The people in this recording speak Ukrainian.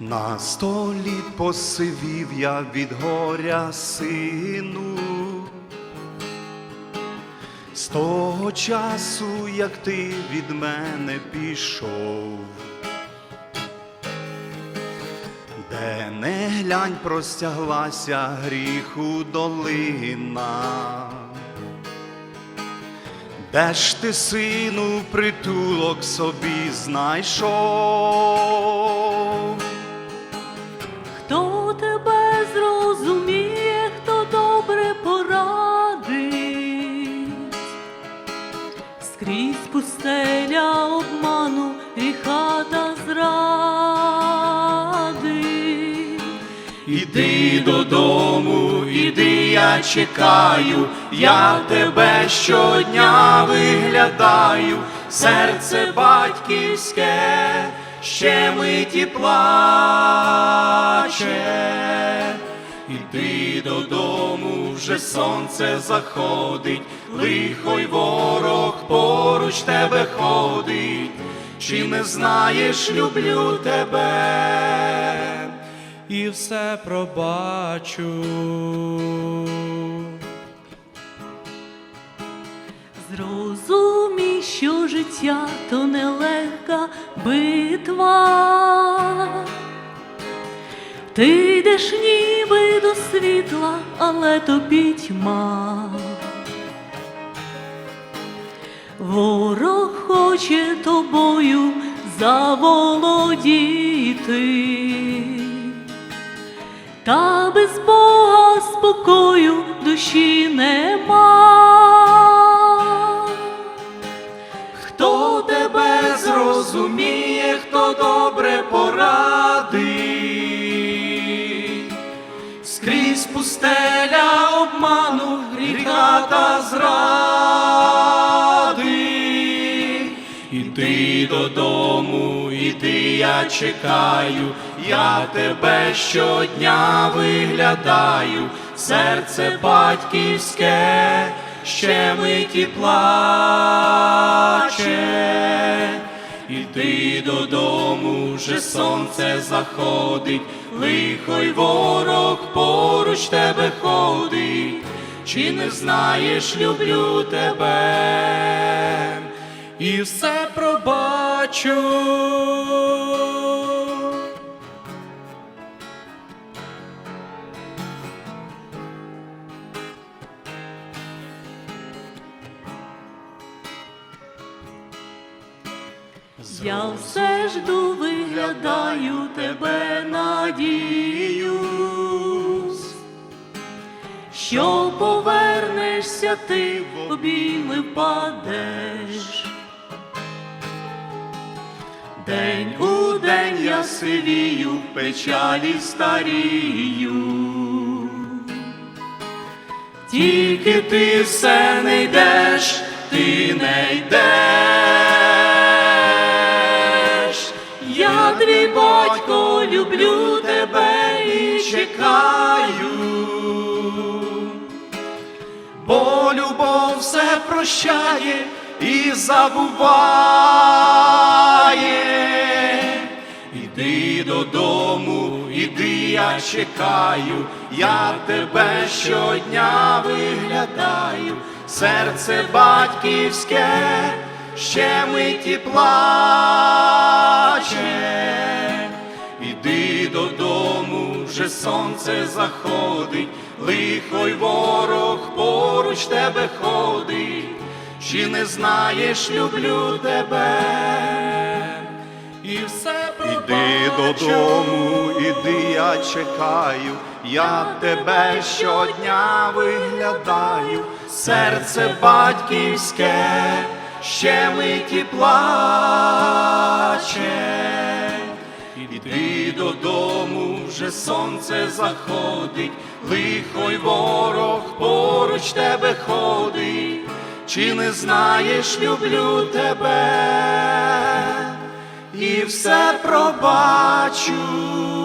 На столі посивів я від горя сину. З того часу, як ти від мене пішов, де не глянь, простяглася гріху долина. Де ж ти, сину, притулок собі знайшов? Скрізь пустеля обману, гріха та зради. Іди додому, іди, я чекаю, я тебе щодня виглядаю, серце батьківське ще миті плаче. Іди додому, вже сонце заходить, лихо й ворог поруч тебе ходить, чи не знаєш, люблю тебе і все пробачу. Зрозумій, що життя то нелегка битва. Ти йдеш ніби до світла, але то пітьма. Ворог хоче тобою заволодіти, та без Бога спокою душі нема. Хто тебе зрозуміє, хто добре порадить, скрізь пустеля обману, гріха та зради. Іди додому, іди, я чекаю, я тебе щодня виглядаю, серце батьківське ще миті плаче. Іди додому, вже сонце заходить, лихо й ворог поруч тебе ходить, чи не знаєш, люблю тебе, і все пробачу. Я все жду, виглядаю тебе, надіюсь, що повернешся ти в обійми впадеш. День у день я сивію, печалі старію. Тільки ти все не йдеш, ти не йдеш. Я твій батько, люблю тебе і чекаю. Бо любов все прощає і забуває. Іди додому, іди, я чекаю, я тебе щодня виглядаю, серце батьківське ще миті плаче. Іди додому, вже сонце заходить, лихо й ворог поруч тебе ходить, чи не знаєш, люблю тебе. І все Іди додому, іди, я чекаю, я тебе щодня виглядаю, серце батьківське ще миті плаче. Іди додому, вже сонце заходить, лихо й ворог поруч тебе ходить, чи не знаєш, люблю тебе, і все пробачу.